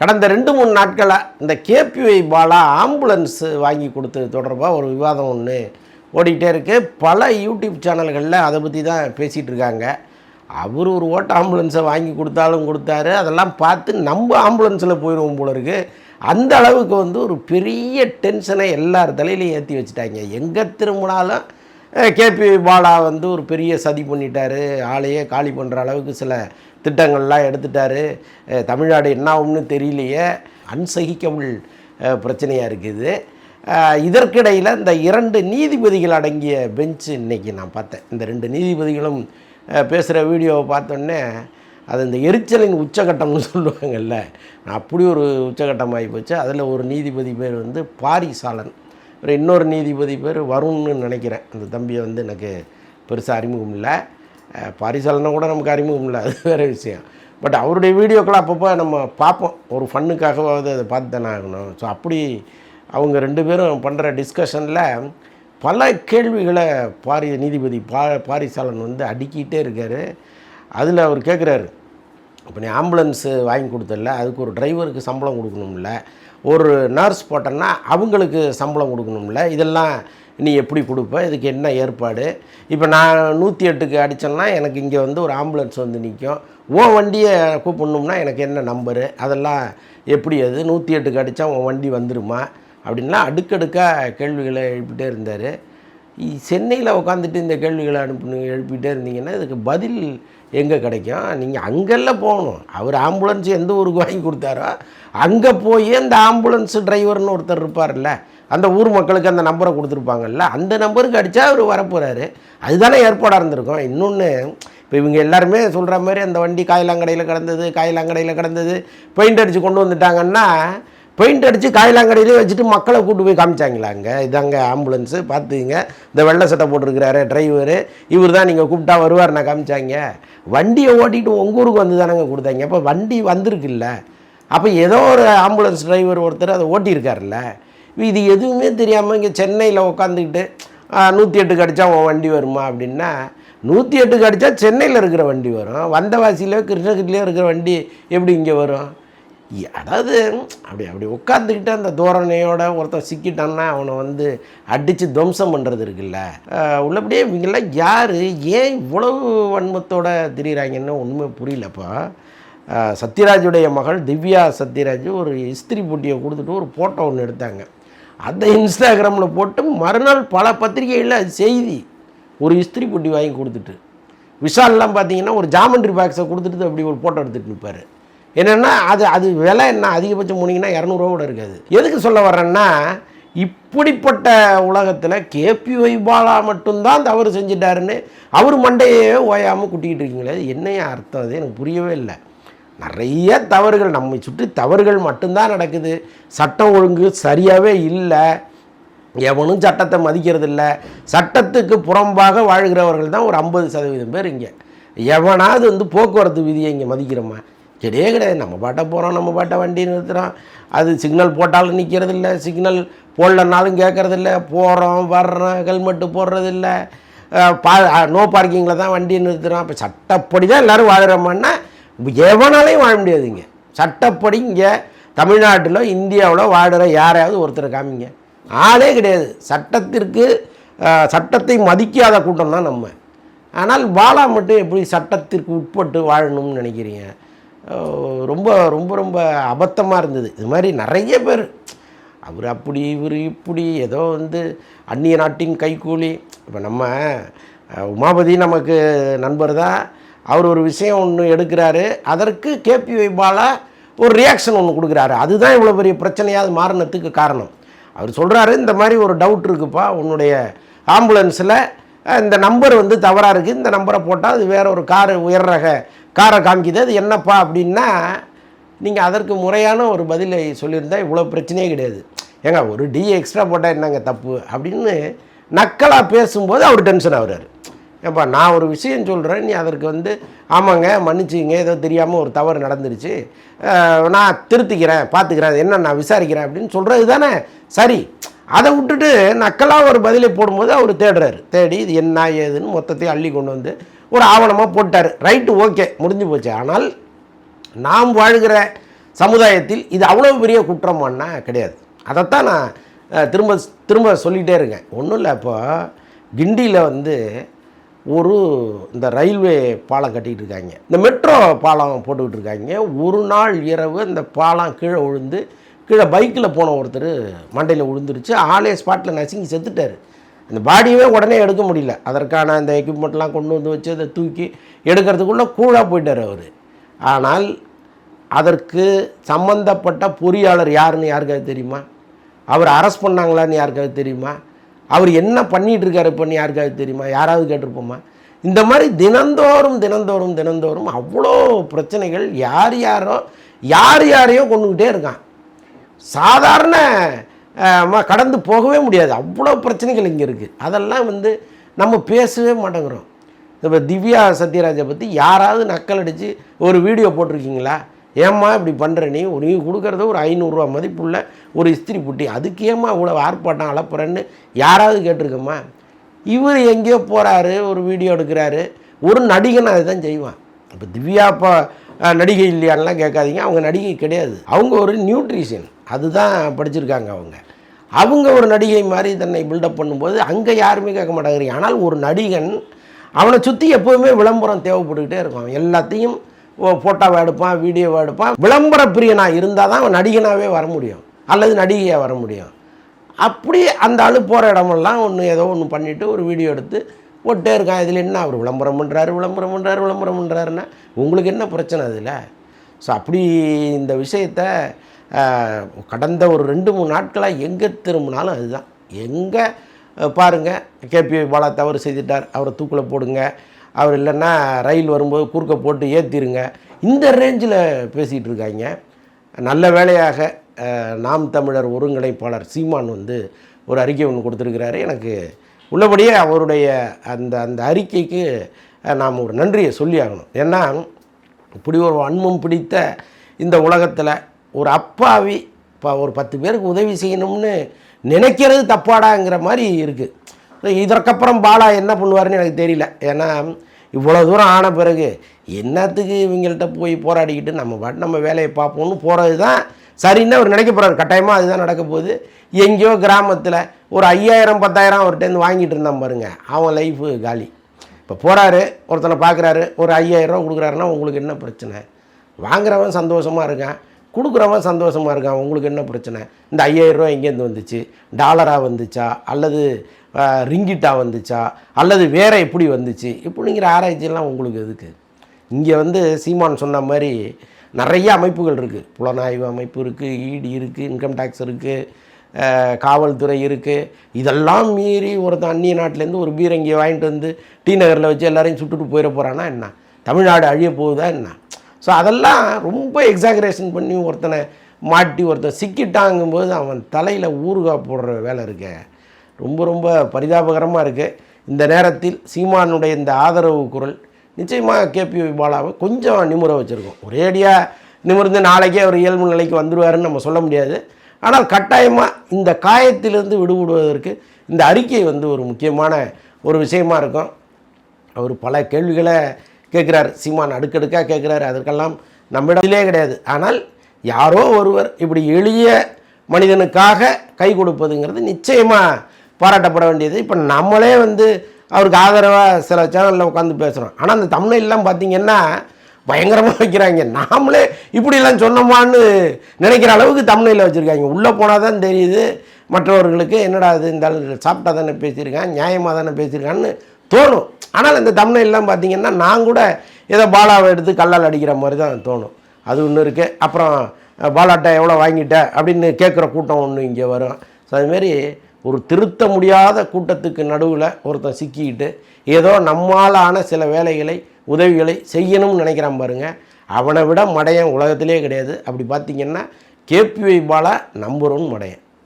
கடந்த ரெண்டு மூணு நாட்களாக இந்த கேபிஒய் பாலா ஆம்புலன்ஸ் வாங்கி கொடுத்தது தொடர்பாக ஒரு விவாதம் ஒன்று ஓடிக்கிட்டே இருக்கு. பல யூடியூப் சேனல்களில் அதை பற்றி தான் பேசிகிட்டு இருக்காங்க. அவர் ஒரு ஓட்ட ஆம்புலன்ஸை வாங்கி கொடுத்தாலும் கொடுத்தாரு. அதெல்லாம் பார்த்து நம்ம ஆம்புலன்ஸில் போயிடுவோம் போல இருக்கு. அந்த அளவுக்கு வந்து ஒரு பெரிய டென்ஷனை எல்லார் தலையிலையும் ஏற்றி வச்சுட்டாங்க. எங்கே திரும்பினாலும் கேபி பாலா வந்து ஒரு பெரிய சதி பண்ணிட்டார். ஆளையே காலி பண்ணுற அளவுக்கு சில திட்டங்கள்லாம் எடுத்துட்டாரு. தமிழ்நாடு என்ன ஆகும்னு தெரியலையே அன்சகிக்கபிள் பிரச்சனையாக இருக்குது. இதற்கிடையில் இந்த இரண்டு நீதிபதிகள் அடங்கிய பெஞ்சு இன்றைக்கி நான் பார்த்தேன். இந்த ரெண்டு நீதிபதிகளும் பேசுகிற வீடியோவை பார்த்தோன்னே அது இந்த எரிச்சலின் உச்சகட்டம்னு சொல்லுவாங்கல்ல. நான் அப்படி ஒரு உச்சகட்டமாகி போச்சு. அதில் ஒரு நீதிபதி பேர் வந்து பாரிசாலன். அப்புறம் இன்னொரு நீதிபதி பேர் வருண்னு நினைக்கிறேன். அந்த தம்பியை வந்து எனக்கு பெருசாக அறிமுகம் இல்லை. பரிசலனை கூட நமக்கு அறிமுகம் இல்லை. அது வேறு விஷயம். பட் அவருடைய வீடியோக்களை அப்பப்போ நம்ம பார்ப்போம். ஒரு ஃபண்ணுக்காகவாவது அதை பார்த்து தானே ஆகணும். ஸோ அப்படி அவங்க ரெண்டு பேரும் பண்ணுற டிஸ்கஷனில் பல கேள்விகளை பாரி நீதிபதி பா பாரிசாலன் வந்து அடுக்கிட்டே இருக்கார். அதில் அவர் கேட்குறாரு இப்போ நீ ஆம்புலன்ஸு வாங்கி கொடுத்தல அதுக்கு ஒரு டிரைவருக்கு சம்பளம் கொடுக்கணும்ல. ஒரு நர்ஸ் போட்டேன்னா அவங்களுக்கு சம்பளம் கொடுக்கணும்ல. இதெல்லாம் நீ எப்படி கொடுப்ப? இதுக்கு என்ன ஏற்பாடு? இப்போ நான் நூற்றி எட்டுக்கு அடித்தேன்னா எனக்கு இங்கே வந்து ஒரு ஆம்புலன்ஸ் வந்து நிற்கும் உன் வண்டியை கூப்பிடணும்னா எனக்கு என்ன நம்பரு? அதெல்லாம் எப்படி அது? நூற்றி எட்டுக்கு அடித்தா உன் வண்டி வந்துருமா? அப்படின்லாம் அடுக்கடுக்காக கேள்விகளை எழுப்பிட்டே இருந்தார். சென்னையில் உட்காந்துட்டு இந்த கேள்விகளை அனுப்பி எழுப்பிட்டே இருந்தீங்கன்னா இதுக்கு பதில் எங்கே கிடைக்கும்? நீங்கள் அங்கெல்லாம் போகணும். அவர் ஆம்புலன்ஸ் எந்த ஊருக்கு வாங்கி கொடுத்தாரோ அங்கே போய் அந்த ஆம்புலன்ஸ் டிரைவர்னு ஒருத்தர் இருப்பார்ல அந்த ஊர் மக்களுக்கு அந்த நம்பரை கொடுத்துருப்பாங்கல்ல அந்த நம்பருக்கு அடித்தா அவர் வரப்போகிறாரு அதுதானே ஏற்பாடாக இருந்திருக்கும். இன்னொன்று இப்போ இவங்க எல்லாருமே சொல்கிற மாதிரி அந்த வண்டி காயிலாங்கடையில் கிடந்தது காயிலாங்கடையில் கிடந்தது பெயிண்ட் அடித்து கொண்டு வந்துட்டாங்கன்னா பெயிண்ட் அடித்து காயிலாங்கடையிலே வச்சுட்டு மக்களை கூட்டு போய் காமிச்சாங்களா அங்கே? இதாங்க ஆம்புலன்ஸு பார்த்துங்க இந்த வெள்ளை சட்டை போட்டிருக்கிறாரு டிரைவரு. இவர் தான் நீங்கள் கூப்பிட்டா வருவார் நான் காமிச்சாங்க. வண்டியை ஓட்டிகிட்டு உங்கள் ஊருக்கு வந்து தானங்க கொடுத்தாங்க. அப்போ வண்டி வந்திருக்குல்ல. அப்போ ஏதோ ஒரு ஆம்புலன்ஸ் டிரைவர் ஒருத்தர் அதை ஓட்டியிருக்காருல்ல. இது எதுவுமே தெரியாமல் இங்கே சென்னையில் உட்காந்துக்கிட்டு நூற்றி எட்டுக்கு அடித்தா உன் வண்டி வருமா? அப்படின்னா நூற்றி எட்டுக்கு அடித்தா சென்னையில் இருக்கிற வண்டி வரும். வந்தவாசியில கிருஷ்ணகிரியிலே இருக்கிற வண்டி எப்படி இங்கே வரும்? அதாவது அப்படி அப்படி உட்காந்துக்கிட்டு அந்த தோரணையோட ஒருத்தன் சிக்கிட்டான்னா அவனை வந்து அடித்து துவம்சம் பண்ணுறது இருக்குல்ல. உள்ளபடியே இவங்கெல்லாம் யார்? ஏன் இவ்வளவு வன்மத்தோட திரியிறாங்கன்னு ஒன்றுமே புரியலப்பா. சத்யராஜுடைய மகள் திவ்யா சத்யராஜ் ஒரு இஸ்திரி போட்டியை கொடுத்துட்டு ஒரு ஃபோட்டோ ஒன்று எடுத்தாங்க. அதை இன்ஸ்டாகிராமில் போட்டு மறுநாள் பல பத்திரிகைகளில் அது செய்தி. ஒரு இஸ்திரி பொட்டி வாங்கி கொடுத்துட்டு. விஷால்லாம் பார்த்தீங்கன்னா ஒரு ஜாமெண்ட்ரி பாக்ஸை கொடுத்துட்டு அப்படி ஒரு ஃபோட்டோ எடுத்துகிட்டு நிற்பார் என்னென்னா அது அது விலை என்ன அதிகபட்சம் போனீங்கன்னா இரநூறுவா கூட இருக்காது. எதுக்கு சொல்ல வர்றேன்னா இப்படிப்பட்ட உலகத்தில் கேபி பாலா மட்டும்தான் தவறு செஞ்சிட்டாருன்னு அவர் மண்டையே ஓயாமல் குட்டிக்கிட்டு இருக்கீங்களே என்னையா அர்த்தம்? அது எனக்கு புரியவே இல்லை. நிறைய தவறுகள் நம்மை சுற்றி தவறுகள் மட்டும்தான் நடக்குது. சட்டம் ஒழுங்கு சரியாகவே இல்லை. எவனும் சட்டத்தை மதிக்கிறது இல்லை சட்டத்துக்கு புறம்பாக வாழ்கிறவர்கள் தான் ஒரு ஐம்பது சதவீதம் பேர் இங்கே. எவனாவது வந்து போக்குவரத்து விதியை இங்கே மதிக்கிறோமா? கிடையவே கிடையாது. நம்ம பாட்டை போகிறோம் நம்ம பாட்டை வண்டி நிறுத்துகிறோம் அது சிக்னல் போட்டாலும் நிற்கிறது இல்லை சிக்னல் போடலனாலும் கேட்குறதில்ல. போகிறோம் வர்றோம் ஹெல்மெட்டு போடுறதில்ல. பா நோ பார்க்கிங்கில் தான் வண்டி நிறுத்துகிறோம் இப்போ சட்டப்படி தான் எல்லோரும் வாழ்கிறோமான்னா எவனாலையும் வாழ முடியாதுங்க. சட்டப்படி இங்கே தமிழ்நாட்டில் இந்தியாவில் வாடுற யாரையாவது ஒருத்தரை காமிங்க. ஆளே கிடையாது. சட்டத்திற்கு சட்டத்தை மதிக்காத கூட்டம் தான் நம்ம. ஆனால் பாலா மட்டும் எப்படி சட்டத்திற்கு உட்பட்டு வாழணும்னு நினைக்கிறீங்க? ரொம்ப ரொம்ப ரொம்ப அபத்தமாக இருந்தது. இது மாதிரி நிறைய பேர். அவர் அப்படி இவர் இப்படி ஏதோ வந்து அந்நிய நாட்டின் கைக்கூலி இப்போ நம்ம உமாபதி நமக்கு நண்பர் தான். அவர் ஒரு விஷயம் ஒன்று எடுக்கிறாரு. அதற்கு கேபி பாலா ஒரு ரியாக்ஷன் ஒன்று கொடுக்குறாரு. அதுதான் இவ்வளோ பெரிய பிரச்சனையாக அது மாறினத்துக்கு காரணம். அவர் சொல்கிறாரு இந்த மாதிரி ஒரு டவுட் இருக்குப்பா உன்னுடைய ஆம்புலன்ஸில் இந்த நம்பர் வந்து தவறாக இருக்குது இந்த நம்பரை போட்டால் அது வேற ஒரு கார் உயர் ரக காரை காமிக்குது அது என்னப்பா அப்படின்னா நீங்கள் அதற்கு முறையான ஒரு பதிலை சொல்லியிருந்தால் இவ்வளோ பிரச்சனையே கிடையாது. ஏங்க ஒரு டி எக்ஸ்ட்ரா போட்டால் என்னங்க தப்பு? அப்படின்னு நக்கலாக பேசும்போது அவர் டென்ஷன் ஆகுறாரு. ஏப்பா நான் ஒரு விஷயம் சொல்கிறேன் நீ அதற்கு வந்து ஆமாங்க மன்னிச்சுங்க ஏதோ தெரியாமல் ஒரு தவறு நடந்துருச்சு. நான் திருத்திக்கிறேன் பார்த்துக்கிறேன் என்ன நான் விசாரிக்கிறேன் அப்படின்னு சொல்கிறது தானே? சரி அதை விட்டுட்டு நக்கலாக ஒரு பதிலை போடும்போது அவர் தேடுறாரு. தேடி இது என்ன ஏதுன்னு மொத்தத்தையும் அள்ளி கொண்டு வந்து ஒரு ஆவணமாக போட்டார். ரைட்டு ஓகே முடிஞ்சு போச்சு. ஆனால் நாம் வாழ்கிற சமுதாயத்தில் இது அவ்வளோ பெரிய குற்றமானா கிடையாது. அதைத்தான் நான் திரும்ப திரும்ப சொல்லிகிட்டே இருக்கேன். ஒன்றும் இல்லை இப்போ கிண்டியில் வந்து ஒரு இந்த ரயில்வே பாலம் கட்டிகிட்டு இருக்காங்க. இந்த மெட்ரோ பாலம் போட்டுக்கிட்டு இருக்காங்க. ஒரு நாள் இரவு இந்த பாலம் கீழே விழுந்து கீழே பைக்கில் போன ஒருத்தர் மண்டையில் விழுந்துருச்சு. ஆளே ஸ்பாட்டில் நசுங்கி செத்துட்டார். அந்த பாடியவே உடனே எடுக்க முடியல. அதற்கான அந்த எக்யூப்மெண்ட்லாம் கொண்டு வந்து வச்சு அதை தூக்கி எடுக்கிறதுக்குள்ளே கூழாக போயிட்டார் அவர். ஆனால் அதற்கு சம்பந்தப்பட்ட பொறியாளர் யாருன்னு யாருக்காவது தெரியுமா? அவர் அரெஸ்ட் பண்ணாங்களான்னு யாருக்காவது தெரியுமா? அவர் என்ன பண்ணிகிட்டு இருக்காரு இப்போன்னு யாருக்காவது தெரியுமா? யாராவது கேட்டிருப்போமா? இந்த மாதிரி தினந்தோறும் தினந்தோறும் தினந்தோறும் அவ்வளோ பிரச்சனைகள் யார் யாரோ யார் யாரையோ கொண்டுக்கிட்டே இருக்கான். சாதாரண கடந்து போகவே முடியாது. அவ்வளோ பிரச்சனைகள் இங்கே இருக்குது அதெல்லாம் வந்து நம்ம பேசவே மாட்டேங்கிறோம். இப்போ திவ்யா சத்யராஜை பற்றி யாராவது நக்கல் அடித்து ஒரு வீடியோ போட்டிருக்கீங்களா? ஏம்மா இப்படி பண்ணுற நீ? நீ கொடுக்குறது ஒரு ஐநூறுரூவா மதிப்புள்ள ஒரு இஸ்திரி புட்டி. அதுக்கு ஏம்மா இவ்வளோ ஆர்ப்பாட்டம் அளப்புறேன்னு யாராவது கேட்டிருக்கோமா? இவர் எங்கேயோ போகிறாரு ஒரு வீடியோ எடுக்கிறாரு. ஒரு நடிகன் அதை தான் செய்வான். இப்போ திவ்யா இப்போ நடிகை இல்லையான்லாம் கேட்காதீங்க. அவங்க நடிகை கிடையாது. அவங்க ஒரு நியூட்ரிஷன் அதுதான் படிச்சிருக்காங்க அவங்க. அவங்க ஒரு நடிகை மாதிரி தன்னை பில்டப் பண்ணும்போது அங்கே யாருமே கேட்க மாட்டேங்கிறீங்க. ஆனால் ஒரு நடிகன் அவனை சுற்றி எப்போவுமே விளம்பரம் தேவைப்பட்டுக்கிட்டே இருக்கும். எல்லாத்தையும் ஃபோட்டோவை எடுப்பான் வீடியோவை எடுப்பான். விளம்பர பிரியனாக இருந்தால் தான் அவன் நடிகனாகவே வர முடியும். அல்லது நடிகையாக வர முடியும். அப்படி அந்த ஆள் போகிற இடமெல்லாம் ஒன்று ஏதோ ஒன்று பண்ணிவிட்டு ஒரு வீடியோ எடுத்து போட்டே இருக்கான். இதில் என்ன அவர் விளம்பரம் பண்ணுறாரு விளம்பரம் பண்ணுறாரு விளம்பரம் பண்ணுறாருன்னா உங்களுக்கு என்ன பிரச்சனை அதில்? ஸோ அப்படி இந்த விஷயத்தை கடந்த ஒரு ரெண்டு மூணு நாட்களாக எங்கே திரும்பினாலும் அதுதான். எங்கே பாருங்கள் கேபி பாலா தவறு செய்துட்டார். அவரை தூக்கில் போடுங்க. அவர் இல்லைன்னா ரயில் வரும்போது குறுக்க போட்டு ஏற்றிடுங்க இந்த ரேஞ்சில் பேசிகிட்டு இருக்காங்க. நல்ல வேலையாக நாம் தமிழர் ஒருங்கிணைப்பாளர் சீமான் வந்து ஒரு அறிக்கை ஒன்று கொடுத்துருக்கிறாரு. எனக்கு உள்ளபடியே அவருடைய அந்த அந்த அறிக்கைக்கு நாம் ஒரு நன்றியை சொல்லி ஆகணும் ஏன்னா இப்படி ஒரு அன்பும் பிடித்த இந்த உலகத்தில் ஒரு அப்பாவி இப்போ ஒரு பத்து பேருக்கு உதவி செய்யணும்னு நினைக்கிறது தப்பாடாங்கிற மாதிரி இருக்குது இதற்கப்புறம் பாலா என்ன பண்ணுவாருன்னு எனக்கு தெரியல. ஏன்னா இவ்வளோ தூரம் ஆன பிறகு என்னத்துக்கு இவங்கள்ட்ட போய் போராடிக்கிட்டு நம்ம பாட்டு நம்ம வேலையை பார்ப்போம்னு போகிறது தான் சரின்னு அவர் நினைக்க போகிறார் கட்டாயமாக அதுதான் நடக்க போகுது. எங்கேயோ கிராமத்தில் ஒரு ஐயாயிரம் பத்தாயிரம் அவர்கிட்டருந்து வாங்கிட்டு இருந்தான் பாருங்க. அவன் லைஃபு காலி. இப்போ போகிறாரு ஒருத்தனை பார்க்குறாரு ஒரு ஐயாயிரரூவா கொடுக்குறாருன்னா உங்களுக்கு என்ன பிரச்சனை? வாங்குறவன் சந்தோஷமாக இருக்கான். கொடுக்குறவன் சந்தோஷமாக இருக்கான். உங்களுக்கு என்ன பிரச்சனை? இந்த ஐயாயிரரூவா எங்கேருந்து வந்துச்சு? டாலராக வந்துச்சா? அல்லது ரிங்கிட்டாக வந்துச்சா? அல்லது வேறு எப்படி வந்துச்சு? இப்படிங்கிற ஆராய்ச்சியெல்லாம் உங்களுக்கு எதுக்கு? இங்கே வந்து சீமான் சொன்ன மாதிரி நிறைய அமைப்புகள் இருக்குது புலனாய்வு அமைப்பு இருக்குது ஈடி இருக்குது இன்கம் டேக்ஸ் இருக்குது காவல்துறை இருக்குது இதெல்லாம் மீறி ஒருத்தன் அந்நிய நாட்டிலேருந்து ஒரு பீரங்கியை வாங்கிட்டு வந்து டி நகரில் வச்சு எல்லாரையும் சுட்டுட்டு போயிட போகிறான்னா என்ன? தமிழ்நாடு அழிய போகுதா என்ன? ஸோ அதெல்லாம் ரொம்ப எக்ஸாகரேஷன் பண்ணி ஒருத்தனை மாட்டி ஒருத்தன் சிக்கிட்டாங்கும்போது அவன் தலையில் ஊறுகாய் போடுற வேலை இருக்க. ரொம்ப ரொம்ப பரிதாபகரமாக இருக்குது இந்த நேரத்தில் சீமானுடைய இந்த ஆதரவு குரல் நிச்சயமாக கேபி பாலாவை கொஞ்சம் நிமுற வச்சுருக்கோம். ஒரேடியாக நிமிர்ந்து நாளைக்கே அவர் இயல்பு நிலைக்கு வந்துடுவாருன்னு நம்ம சொல்ல முடியாது. ஆனால் கட்டாயமாக இந்த காயத்திலிருந்து விடுபடுவதற்கு இந்த அறிக்கை வந்து ஒரு முக்கியமான ஒரு விஷயமா இருக்கும். அவர் பல கேள்விகளை கேட்குறாரு. சீமான் அடுக்கடுக்காக கேட்குறாரு. அதற்கெல்லாம் நம்மிடத்திலே கிடையாது. ஆனால் யாரோ ஒருவர் இப்படி எளிய மனிதனுக்காக கை கொடுப்பதுங்கிறது நிச்சயமாக பாராட்டப்பட வேண்டியது. இப்போ நம்மளே வந்து அவருக்கு ஆதரவாக சில சேனலில் உட்காந்து பேசுகிறோம் ஆனால் அந்த தமிழ்லாம் பார்த்திங்கன்னா பயங்கரமாக வைக்கிறாங்க. நாமளே இப்படிலாம் சொன்னோமான்னு நினைக்கிற அளவுக்கு தமிழில் வச்சுருக்காங்க. உள்ளே போனால் தான் தெரியுது. மற்றவர்களுக்கு என்னடா இது? இந்த சாப்பிட்டா தானே பேசியிருக்கான் நியாயமாக தானே பேசியிருக்கான்னு தோணும். ஆனால் இந்த தமிழ்லாம் பார்த்தீங்கன்னா நான் கூட ஏதோ பாலாவை எடுத்து கல்லால் அடிக்கிற மாதிரி தான் தோணும். அது ஒன்று இருக்குது அப்புறம் பாலாட்டை எவ்வளோ வாங்கிட்ட அப்படின்னு கேட்குற கூட்டம் ஒன்று இங்கே வரும். ஸோ அதுமாரி ஒரு திருத்த முடியாத கூட்டத்துக்கு நடுவில் ஒருத்தன் சிக்கிக்கிட்டு ஏதோ நம்மாலான சில வேலைகளை உதவிகளை செய்யணும்னு நினைக்கிறான் பாருங்க. அவனை விட மடையன் உலகத்திலே கிடையாது. அப்படி பார்த்திங்கன்னா கேபிஐ பாலா நம்பர் ஒன் மடையன்.